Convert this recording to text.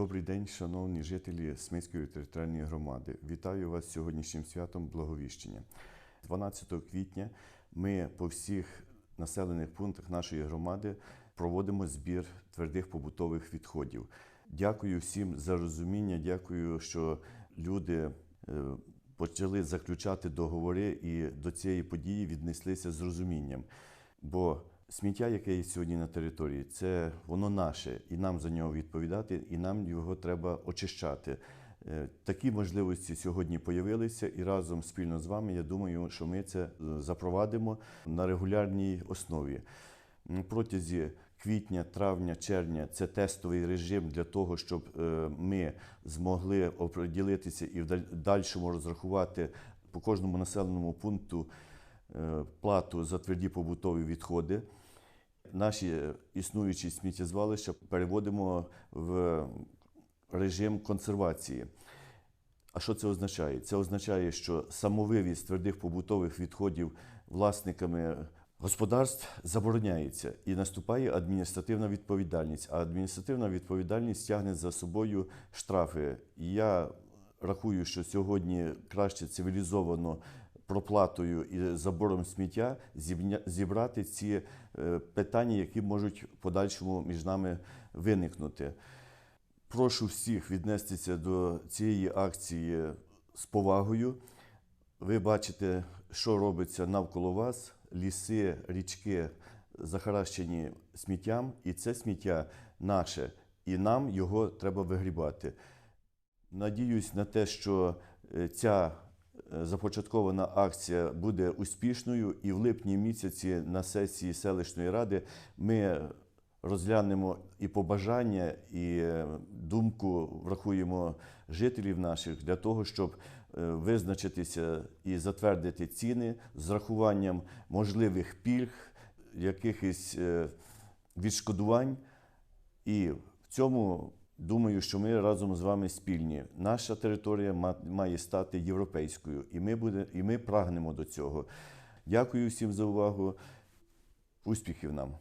Добрий день, шановні жителі Смицької територіальної громади. Вітаю вас сьогоднішнім святом Благовіщення. 12 квітня ми по всіх населених пунктах нашої громади проводимо збір твердих побутових відходів. Дякую всім за розуміння. Дякую, що люди е, почали заключати договори і до цієї події віднеслися з розумінням. Бо сміття, яке є сьогодні на території, це воно наше, і нам за нього відповідати, і нам його треба очищати. Е, Такі можливості сьогодні появилися, і разом спільно з вами я думаю, що ми це е, запровадимо на регулярній основі. Протязі квітня, травня, червня це тестовий режим для того, щоб е, ми змогли оприділитися і в дальшому розрахувати по кожному населеному пункту плату за тверді побутові відходи. Наші існуючі сміттєзвалища переводимо в режим консервації. А що це означає? Це означає, що самовивіз твердих побутових відходів власниками господарств забороняється і наступає адміністративна відповідальність. А адміністративна відповідальність тягне за собою штрафи. І я рахую, що сьогодні краще цивілізовано проплатою і забором сміття зібрати ці е, питання, які можуть в подальшому між нами виникнути. Прошу всіх віднестися до цієї акції з повагою. Ви бачите, що робиться навколо вас: ліси, річки захаращені сміттям, і це сміття наше, і нам його треба вигрібати. Надіюсь на те, що е, ця започаткована акція буде успішною, і в липні місяці на сесії селищної ради ми розглянемо і побажання, і е, думку врахуємо жителів наших для того, щоб е, визначитися і затвердити ціни з рахуванням можливих пільг, якихось е, відшкодувань. І в цьому думаю, що ми разом з вами спільні. Наша територія ма- має стати європейською, і ми, буде, і ми прагнемо до цього. Дякую всім за увагу. Успіхів нам!